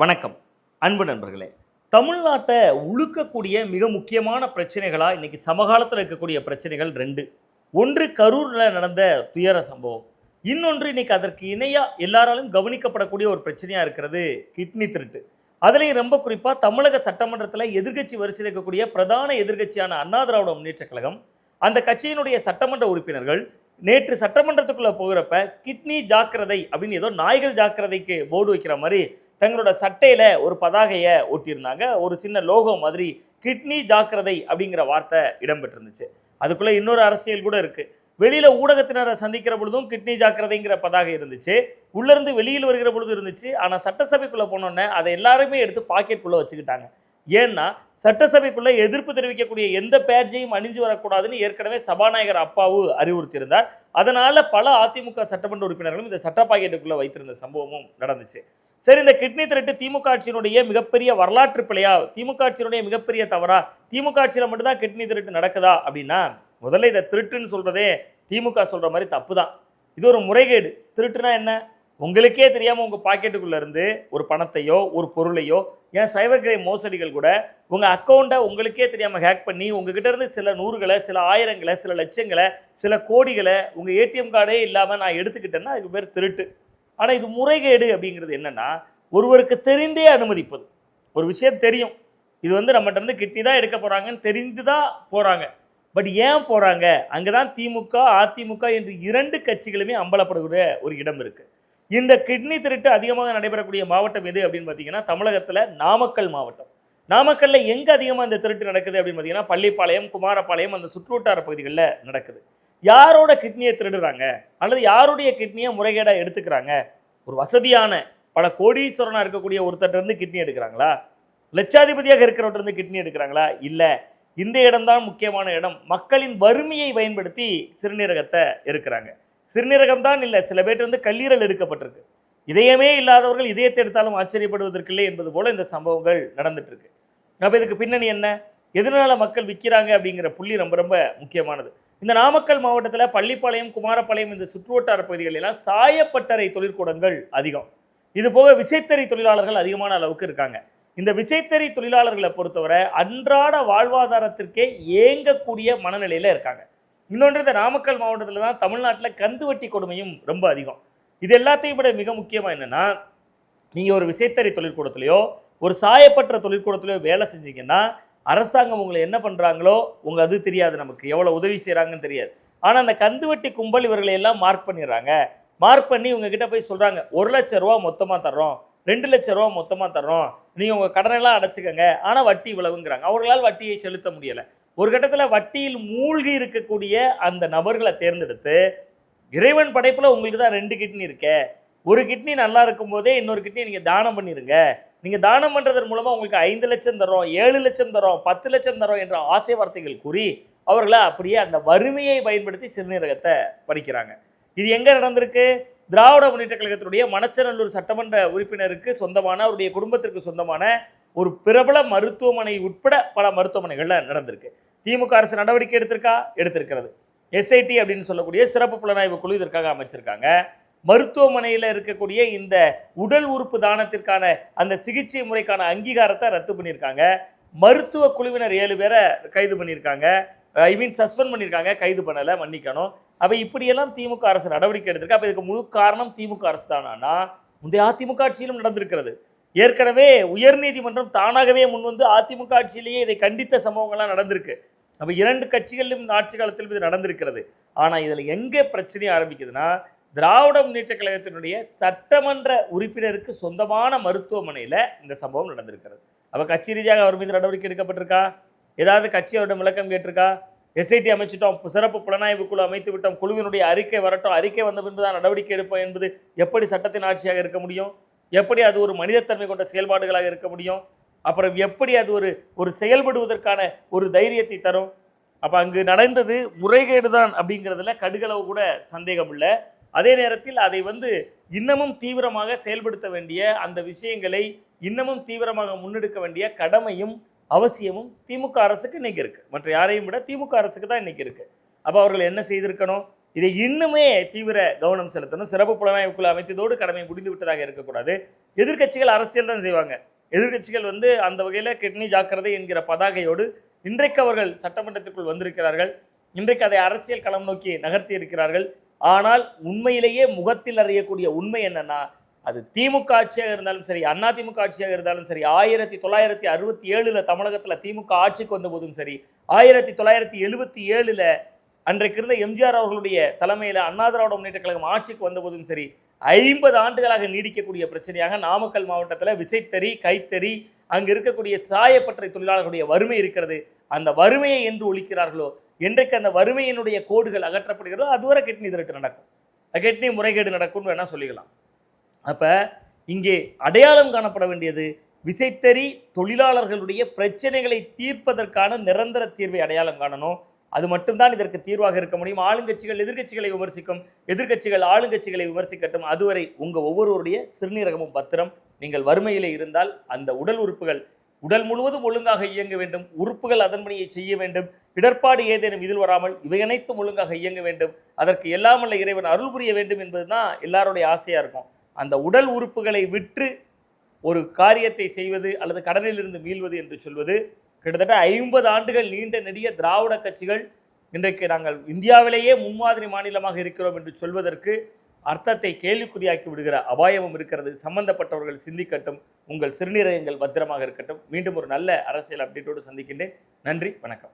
வணக்கம். அன்பு நண்பர்களே தமிழ்நாட்டை உழுக்கக்கூடிய மிக முக்கியமான பிரச்சனைகளாக இன்றைக்கி சமகாலத்தில் இருக்கக்கூடிய பிரச்சனைகள் ரெண்டு. ஒன்று கரூரில் நடந்த துயர சம்பவம். இன்னொன்று இன்னைக்கு அதற்கு இணையாக எல்லாராலும் கவனிக்கப்படக்கூடிய ஒரு பிரச்சனையாக இருக்கிறது கிட்னி திருட்டு. அதுலேயும் ரொம்ப குறிப்பாக தமிழக சட்டமன்றத்தில் எதிர்க்கட்சி வரிசையில் இருக்கக்கூடிய பிரதான எதிர்க்கட்சியான அண்ணா திராவிட முன்னேற்ற கழகம் அந்த கட்சியினுடைய சட்டமன்ற உறுப்பினர்கள் நேற்று சட்டமன்றத்துக்குள்ளே போகிறப்ப கிட்னி ஜாக்கிரதை அப்படின்னு ஏதோ நாய்கள் ஜாக்கிரதைக்கு போர்டு வைக்கிற மாதிரி தங்களோட சட்டையில் ஒரு பதாகையை ஒட்டியிருந்தாங்க. ஒரு சின்ன லோகோ மாதிரி கிட்னி ஜாக்கிரதை அப்படிங்கிற வார்த்தை இடம்பெற்றிருந்துச்சு. அதுக்குள்ளே இன்னொரு அரசியல் கூட இருக்குது வெளியில் ஊடகத்தினரை சந்திக்கிற பொழுதும் கிட்னி ஜாக்கிரதைங்கிற பதாகை இருந்துச்சு. உள்ளேருந்து வெளியில் வருகிற பொழுது இருந்துச்சு. ஆனால் சட்டசபைக்குள்ளே போனோன்னே அதை எல்லாருமே எடுத்து பாக்கெட்டுக்குள்ளே வச்சுக்கிட்டாங்க. ஏன்னா சட்டசபைக்குள்ள எதிர்ப்பு தெரிவிக்கக்கூடிய எந்த பேட்ஜையும் அணிஞ்சு வரக்கூடாதுன்னு ஏற்கனவே சபாநாயகர் அப்பாவு அறிவுறுத்தியிருந்தார். அதனால பல அதிமுக சட்டமன்ற உறுப்பினர்களும் இந்த சட்ட பாக்கெட்டுக்குள்ள வைத்திருந்த சம்பவமும் நடந்துச்சு. சரி இந்த கிட்னி திருட்டு திமுக ஆட்சியினுடைய மிகப்பெரிய வரலாற்று பிழையா? திமுக ஆட்சியினுடைய மிகப்பெரிய தவறா? திமுக ஆட்சியில் மட்டும்தான் கிட்னி திருட்டு நடக்குதா? அப்படின்னா முதல்ல இதை திருட்டுன்னு சொல்றதே திமுக சொல்ற மாதிரி தப்பு தான் இது ஒரு முறைகேடு. திருட்டுனா என்ன? உங்களுக்கே தெரியாமல் உங்கள் பாக்கெட்டுக்குள்ளேருந்து ஒரு பணத்தையோ ஒரு பொருளையோ ஏன் சைபர் கிரைம் மோசடிகள் கூட உங்கள் அக்கௌண்ட்டை உங்களுக்கே தெரியாமல் ஹேக் பண்ணி உங்ககிட்ட இருந்து சில நூறுகளை சில ஆயிரங்களை சில லட்சங்களை சில கோடிகளை உங்கள் ஏடிஎம் கார்டே இல்லாமல் நான் எடுத்துக்கிட்டேன்னா அதுக்கு பேர் திருட்டு. ஆனால் இது முறைகேடு அப்படிங்கிறது என்னன்னா ஒருவருக்கு தெரிந்தே அனுமதிப்பது. ஒரு விஷயம் தெரியும். இது வந்து நம்மகிட்ட இருந்து கிட்னி தான் எடுக்க போகிறாங்கன்னு தெரிந்து தான் போகிறாங்க பட் ஏன் போகிறாங்க அங்கே தான் திமுக அதிமுக என்று இரண்டு கட்சிகளுமே அம்பலப்படக்கூடிய ஒரு இடம் இருக்குது இந்த கிட்னி திருட்டு அதிகமாக நடைபெறக்கூடிய மாவட்டம் எது அப்படின்னு பார்த்தீங்கன்னா தமிழகத்தில் நாமக்கல் மாவட்டம். நாமக்கல்ல எங்கே அதிகமாக இந்த திருட்டு நடக்குது அப்படின்னு பார்த்தீங்கன்னா பள்ளிப்பாளையம் குமாரபாளையம் அந்த சுற்றுவட்டார பகுதிகளில் நடக்குது. யாரோட கிட்னியை திருடுறாங்க? அல்லது யாருடைய கிட்னியை முறைகேடாக எடுத்துக்கிறாங்க? ஒரு வசதியான பல கோடீஸ்வரனாக இருக்கக்கூடிய ஒருத்தர்ட்ட கிட்னி எடுக்கிறாங்களா? லட்சாதிபதியாக இருக்கிறவர்கிட்ட கிட்னி எடுக்கிறாங்களா? இல்லை இந்த இடம்தான் முக்கியமான இடம். மக்களின் வறுமையை பயன்படுத்தி சிறுநீரகத்தை இருக்கிறாங்க சிறுநீரகம் தான் இல்லை சில பேர் வந்து கல்லீரல் எடுக்கப்பட்டிருக்கு. இதயமே இல்லாதவர்கள் இதயத்தை எடுத்தாலும் ஆச்சரியப்படுவதற்கில்லை என்பது போல இந்த சம்பவங்கள் நடந்துட்டு இருக்கு அப்போ இதுக்கு பின்னணி என்ன? எதனால மக்கள் விற்கிறாங்க அப்படிங்கிற புள்ளி ரொம்ப ரொம்ப முக்கியமானது. இந்த நாமக்கல் மாவட்டத்தில் பள்ளிப்பாளையம் குமாரப்பாளையம் இந்த சுற்றுவட்டார பகுதிகள் எல்லாம் சாயப்பட்டறை தொழிற்கூடங்கள் அதிகம். இது போக விசைத்தறி தொழிலாளர்கள் அதிகமான அளவுக்கு இருக்காங்க. இந்த விசைத்தறி தொழிலாளர்களை பொறுத்தவரை அன்றாட வாழ்வாதாரத்திற்கே ஏங்கக்கூடிய மனநிலையில் இருக்காங்க. இன்னொன்று இந்த நாமக்கல் மாவட்டத்தில் தான் தமிழ்நாட்டில் கந்து வட்டி கொடுமையும் ரொம்ப அதிகம். இது எல்லாத்தையும் விட மிக முக்கியமாக என்னென்னா நீங்கள் ஒரு விசைத்தறி தொழிற்கூடத்துலையோ ஒரு சாயப்பற்ற தொழிற்கூடத்திலையோ வேலை செஞ்சீங்கன்னா அரசாங்கம் உங்களை என்ன பண்ணுறாங்களோ உங்கள் அது தெரியாது நமக்கு. எவ்வளோ உதவி செய்கிறாங்கன்னு தெரியாது. ஆனால் அந்த கந்து வட்டி கும்பல் இவர்களை எல்லாம் மார்க் பண்ணிடுறாங்க. மார்க் பண்ணி உங்க போய் சொல்கிறாங்க ஒரு லட்ச ரூபா மொத்தமாக தர்றோம். ரெண்டு லட்ச ரூபா மொத்தமாக தர்றோம். நீங்கள் உங்கள் கடனெல்லாம் அடைச்சிக்கோங்க. ஆனால் வட்டி இவ்வளவுங்கிறாங்க. அவர்களால் வட்டியை செலுத்த முடியலை. ஒரு கட்டத்தில் வட்டியில் மூழ்கி இருக்கக்கூடிய அந்த நபர்களை தேர்ந்தெடுத்து இறைவன் படைப்பில் உங்களுக்கு தான் ரெண்டு கிட்னி இருக்கே. ஒரு கிட்னி நல்லா இருக்கும் போதே இன்னொரு கிட்னி நீங்கள் தானம் பண்ணிடுங்க நீங்கள் தானம் பண்ணுறதன் மூலமாக உங்களுக்கு ஐந்து லட்சம் தரோம் ஏழு லட்சம் தரோம் பத்து லட்சம் தரோம் என்ற ஆசை வார்த்தைகள் கூறி அவர்களை அப்படியே அந்த வறுமையை பயன்படுத்தி சிறுநீரகத்தை படிக்கிறாங்க இது எங்கே நடந்திருக்கு? திராவிட முன்னேற்ற கழகத்தினுடைய மணச்சநல்லூர் சட்டமன்ற உறுப்பினருக்கு சொந்தமான அவருடைய குடும்பத்திற்கு சொந்தமான ஒரு பிரபல மருத்துவமனை உட்பட பல மருத்துவமனைகளில் நடந்திருக்கு. திமுக அரசு நடவடிக்கை எடுத்திருக்கா? எடுத்திருக்கிறது. எஸ்ஐடி அப்படின்னு சொல்லக்கூடிய சிறப்பு புலனாய்வு குழு இதற்காக அமைச்சிருக்காங்க. மருத்துவமனையில் இருக்கக்கூடிய இந்த உடல் உறுப்பு தானத்திற்கான அந்த சிகிச்சை முறைக்கான அங்கீகாரத்தை ரத்து பண்ணியிருக்காங்க. மருத்துவ குழுவினர் ஏழு பேரை கைது பண்ணியிருக்காங்க. ஐ மீன் சஸ்பெண்ட் பண்ணியிருக்காங்க. கைது பண்ணலை மன்னிக்கணும். அப்போ இப்படியெல்லாம் திமுக அரசு நடவடிக்கை எடுத்திருக்கு. அப்போ இதுக்கு முழு காரணம் திமுக அரசு தானா முந்தைய அதிமுக ஆட்சியிலும் நடந்திருக்கிறது. ஏற்கனவே உயர்நீதிமன்றம் தானாகவே முன்வந்து அதிமுக ஆட்சியிலேயே இதை கண்டித்த சம்பவங்கள்லாம் நடந்திருக்கு. அப்போ இரண்டு கட்சிகளிலும் ஆட்சி காலத்திலும் இது நடந்திருக்கிறது. ஆனால் இதில் எங்கே பிரச்சனை ஆரம்பிக்குதுன்னா திராவிட முன்னேற்ற கழகத்தினுடைய சட்டமன்ற உறுப்பினருக்கு சொந்தமான மருத்துவமனையில் இந்த சம்பவம் நடந்திருக்கிறது. அப்போ கட்சி ரீதியாக அவர் மீது நடவடிக்கை எடுக்கப்பட்டிருக்கா? ஏதாவது கட்சி அவரிடம் விளக்கம் கேட்டிருக்கா? எஸ்ஐடி அமைச்சிட்டோம் சிறப்பு புலனாய்வு குழு அமைத்து விட்டோம் குழுவினுடைய அறிக்கை வரட்டும் அறிக்கை வந்த பின்பு தான் நடவடிக்கை எடுப்போம் என்பது எப்படி சட்டத்தின் ஆட்சியாக இருக்க முடியும்? எப்படி அது ஒரு மனிதத்தன்மை கொண்ட செயல்பாடுகளாக இருக்க முடியும்? அப்புறம் எப்படி அது ஒரு ஒரு செயல்படுவதற்கான ஒரு தைரியத்தை தரும்? அப்போ அங்கு நடந்தது முறைகேடு தான் அப்படிங்கிறதுல கடுகளவு கூட சந்தேகம் இல்லை அதே நேரத்தில் அதை வந்து இன்னமும் தீவிரமாக செயல்படுத்த வேண்டிய அந்த விஷயங்களை இன்னமும் தீவிரமாக முன்னெடுக்க வேண்டிய கடமையும் அவசியமும் திமுக அரசுக்கு இன்றைக்கி இருக்குது மற்ற யாரையும் விட திமுக அரசுக்கு தான் இன்றைக்கி இருக்குது அப்போ அவர்கள் என்ன செய்திருக்கணும்? இதை இன்னுமே தீவிர கவனம் செலுத்தணும். சிறப்பு புலனாய்வு குழு அமைத்ததோடு கடமை முடிந்து விட்டதாக இருக்கக்கூடாது. எதிர்கட்சிகள் அரசியல் தான் செய்வாங்க. எதிர்க்கட்சிகள் வந்து அந்த வகையில் கிட்னி ஜாக்கிரதை என்கிற பதாகையோடு இன்றைக்கு அவர்கள் சட்டமன்றத்திற்குள் வந்திருக்கிறார்கள். இன்றைக்கு அதை அரசியல் களம் நோக்கி நகர்த்தி இருக்கிறார்கள். ஆனால் உண்மையிலேயே முகத்தில் அறியக்கூடிய உண்மை என்னன்னா அது திமுக ஆட்சியாக இருந்தாலும் சரி அண்ணா திமுக ஆட்சியாக இருந்தாலும் சரி ஆயிரத்தி தொள்ளாயிரத்தி அறுபத்தி ஏழில் தமிழகத்தில் திமுக ஆட்சிக்கு வந்த போதும் சரி ஆயிரத்தி தொள்ளாயிரத்தி எழுபத்தி ஏழில் அன்றைக்கு இருந்த எம்ஜிஆர் அவர்களுடைய தலைமையில் அண்ணா திராவிட முன்னேற்ற கழகம் ஆட்சிக்கு வந்த போதும் சரி ஐம்பது ஆண்டுகளாக நீடிக்கக்கூடிய பிரச்சனையாக நாமக்கல் மாவட்டத்தில் விசைத்தறி கைத்தறி அங்கு இருக்கக்கூடிய சாயப்பற்றை தொழிலாளர்களுடைய வறுமை இருக்கிறது. அந்த வறுமையை என்று ஒழிக்கிறார்களோ என்றைக்கு அந்த வறுமையினுடைய கோடுகள் அகற்றப்படுகிறதோ அதுவரை கிட்னி திருட்டு நடக்கும். கிட்னி முறைகேடு நடக்கும்னு வேணால் சொல்லிக்கலாம். அப்போ இங்கே அடையாளம் காணப்பட வேண்டியது விசைத்தறி தொழிலாளர்களுடைய பிரச்சனைகளை தீர்ப்பதற்கான நிரந்தர தீர்வை அடையாளம் காணணும். அது மட்டும்தான் இதற்கு தீர்வாக இருக்க முடியும். ஆளுங்கட்சிகள் எதிர்கட்சிகளை விமர்சிக்கும் எதிர்க்கட்சிகள் ஆளுங்கட்சிகளை விமர்சிக்கட்டும். அதுவரை உங்கள் ஒவ்வொருவருடைய சிறுநீரகமும் பத்திரம். நீங்கள் வறுமையிலே இருந்தால் அந்த உடல் உறுப்புகள் உடல் முழுவதும் ஒழுங்காக இயங்க வேண்டும். உறுப்புகள் அதன்படியை செய்ய வேண்டும். இடர்பாடு ஏதேனும் இதில் வராமல் இவை அனைத்தும் ஒழுங்காக இயங்க வேண்டும். அதற்கு எல்லாமல்ல இறைவன் அருள் புரிய வேண்டும் என்பது தான் எல்லாருடைய ஆசையாக இருக்கும். அந்த உடல் உறுப்புகளை விற்று ஒரு காரியத்தை செய்வது அல்லது கடனிலிருந்து மீள்வது என்று சொல்வது கிட்டத்தட்ட ஐம்பது ஆண்டுகள் நீண்ட நெடிய திராவிட கட்சிகள் இன்றைக்கு நாங்கள் இந்தியாவிலேயே முன்மாதிரி மாநிலமாக இருக்கிறோம் என்று சொல்வதற்கு அர்த்தத்தை கேள்விக்குறியாக்கி விடுகிற அபாயமும் இருக்கிறது. சம்பந்தப்பட்டவர்கள் சிந்திக்கட்டும். உங்கள் சிறுநீரகங்கள் பத்திரமாக இருக்கட்டும். மீண்டும் ஒரு நல்ல அரசியல் அப்டேட்டோடு சந்திக்கின்றேன். நன்றி. வணக்கம்.